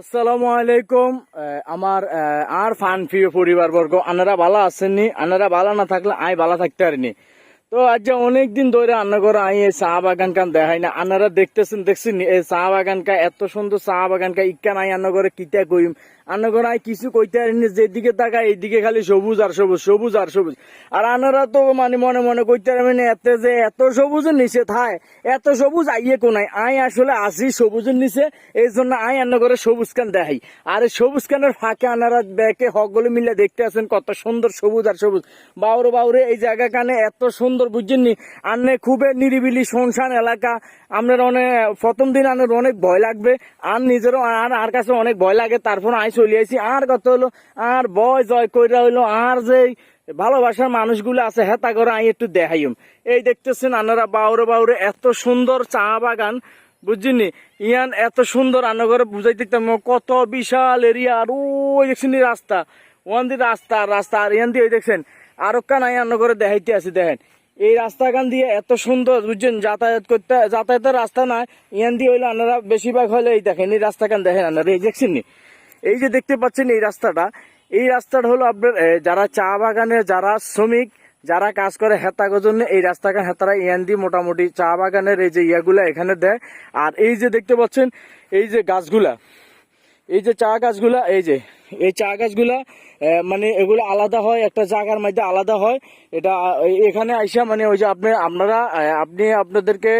আসসালামু আলাইকুম। আমার আর ফান প্রিয় পরিবারবর্গ, আনারা ভালো আসেননি আনারা ভালো না থাকলে আই ভালো থাকতে পারিনি। তো আজ যে অনেকদিন ধরে রান্না করে আই এই চা বাগান কান দেখাই না। আনারা দেখতেছেন দেখছেন এই চা বাগান কা, এত সুন্দর চা বাগান কা আই রান্না করে কিতা কইম? করে কিছু কইতে পারিনি, যেদিকে তাকা এইদিকে খালি সবুজ আর সবুজ সবুজ আর সবুজ। আর আনারা তো মানে মনে মনে কইতে পারবেন এত যে এত সবুজের নিচে থায়, এত সবুজ আইয়ে কোনাই আই আসলে আসি সবুজের নিচে এই জন্য আই রান্না করে সবুজ কান দেখাই। আর সবুজ কানের ফাঁকে আনারা ব্যাকে হকগুলো মিলে দেখতে আছেন কত সুন্দর সবুজ আর সবুজ। বাউরে বাউরে এই জায়গা কানে এত সুন্দর বুঝছেন বুঝছেননি আনে খুবই নিরিবিলি শুনশান এলাকা। আপনার অনেক প্রথম দিন আনের অনেক ভয় লাগবে। আর নিজেরও আর আর কাছে অনেক ভয় লাগে। তারপর আই চলে আসি আর কত হলো, আর ভয় জয় কইরা হইল, আর যে ভালোবাসার মানুষগুলো আছে হ্যাঁ তা করে আই একটু দেখাইম। এই দেখতেছেন আনারা বাউরে বাউরে, এত সুন্দর চা বাগান বুঝছিনি ইয়ান এত সুন্দর রান্না করে বুঝাইতে দিতাম কত বিশাল এরিয়া, আর ওই দেখছেন রাস্তা, ওয়ান দি রাস্তা রাস্তা, আর ইয়ান দিয়ে ওই দেখছেন, আর কান আই করে দেখাইতে আছে দেখেন। এই রাস্তাখান দিয়ে এত সুন্দর, বুঝছেন, যাতায়াত করতে, যাতায়াতের রাস্তা না ইয়ান দিয়ে হইলে আনারা বেশিরভাগ হলে এই দেখেন, এই রাস্তাখান দেখেন আপনারা এই দেখছেন নি? এই যে দেখতে পাচ্ছেন এই রাস্তাটা এই রাস্তাটা হলো আপনার যারা চা বাগানে, যারা শ্রমিক, যারা কাজ করে হেতাগোর জন্য, এই রাস্তাঘাট হেতারা ইয়ান দিয়ে মোটামুটি চা বাগানের এই যে ইয়াগুলা এখানে দেয়। আর এই যে দেখতে পাচ্ছেন, এই যে গাছগুলা এই যে চা গাছগুলা, এই যে, এই চা গাছগুলা মানে এগুলো আলাদা হয়, একটা জায়গার মধ্যে আলাদা হয়। এটা এখানে আইসা মানে ওই যে আপনি, আপনারা আপনি আপনাদেরকে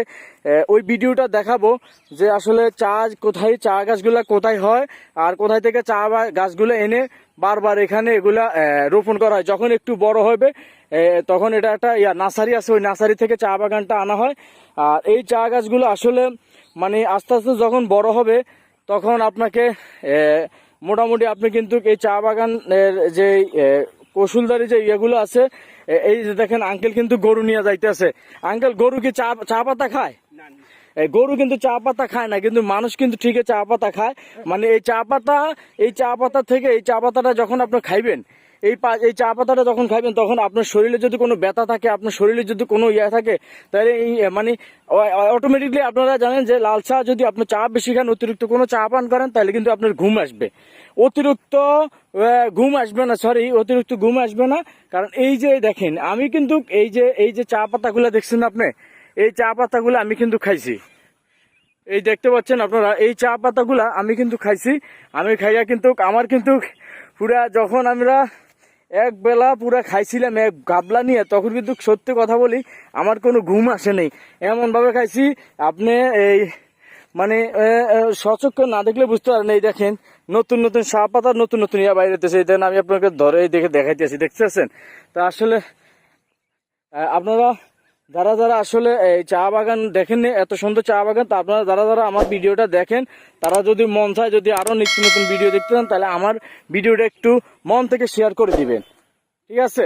ওই ভিডিওটা দেখাবো যে আসলে চা কোথায়, চা গাছগুলা কোথায় হয় আর কোথায় থেকে চা গাছগুলো এনে বারবার এখানে এগুলা রোপণ করা হয়। যখন একটু বড় হবে তখন এটা একটা ইয়া, নার্সারি আছে, ওই নার্সারি থেকে চা বাগানটা আনা হয়। আর এই চা গাছগুলো আসলে মানে আস্তে আস্তে যখন বড় হবে তখন আপনাকে মোটামুটি আপনি কিন্তু এই চা বাগানের যে কৌশলদারি যে ইয়েগুলো আছে এই যে দেখেন আঙ্কেল কিন্তু গরু নিয়ে যাইতেছে। আঙ্কেল গরু কি চা চা পাতা খায়? গরু কিন্তু চা পাতা খায় না কিন্তু মানুষ কিন্তু ঠিকই চা পাতা খায়। মানে এই চা পাতা এই চা পাতা থেকে এই চা পাতাটা যখন আপনি খাইবেন এই পা- এই চা পাতাটা যখন খাইবেন, তখন আপনার শরীরে যদি কোনো ব্যথা থাকে, আপনার শরীরে যদি কোনো ইয়ে থাকে, তাহলে এই মানে অটোমেটিকলি আপনারা জানেন যে লাল চা যদি আপনি চা বেশি খান, অতিরিক্ত কোনো চা পান করেন, তাহলে কিন্তু আপনার ঘুম আসবে। অতিরিক্ত ঘুম আসবে না সরি অতিরিক্ত ঘুম আসবে না। কারণ এই যে দেখেন, আমি কিন্তু এই যে এই যে চা পাতাগুলো দেখছেন আপনি, এই চা পাতাগুলো আমি কিন্তু খাইছি। এই দেখতে পাচ্ছেন আপনারা, এই চা পাতাগুলা আমি কিন্তু খাইছি। আমি খাইয়া কিন্তু, আমার কিন্তু পুরা যখন আমরা এক বেলা পুরা খাইছিলাম, এক গাবলা নিয়ে, তখন কিন্তু সত্যি কথা বলি, আমার কোনো ঘুম আসে নেই। এমনভাবে খাইছি, আপনি এই মানে সচক্ষ না দেখলে বুঝতে পারেন এই দেখেন, নতুন নতুন চা পাতা নতুন নতুন ইয়া বাইরেতেছে দেখেন আমি আপনাকে ধরে দেখে দেখাইতেছি, দেখতেছেন? তা আসলে আপনারা যারা যারা আসলে এই চা বাগান দেখেননি, এত সুন্দর চা বাগান, তা আপনারা যারা যারা আমার ভিডিওটা দেখেন, তারা যদি মন চায় যদি আরও নিত্য নতুন ভিডিও দেখতে চান, তাহলে আমার ভিডিওটা একটু মন থেকে শেয়ার করে দিবেন। ঠিক আছে?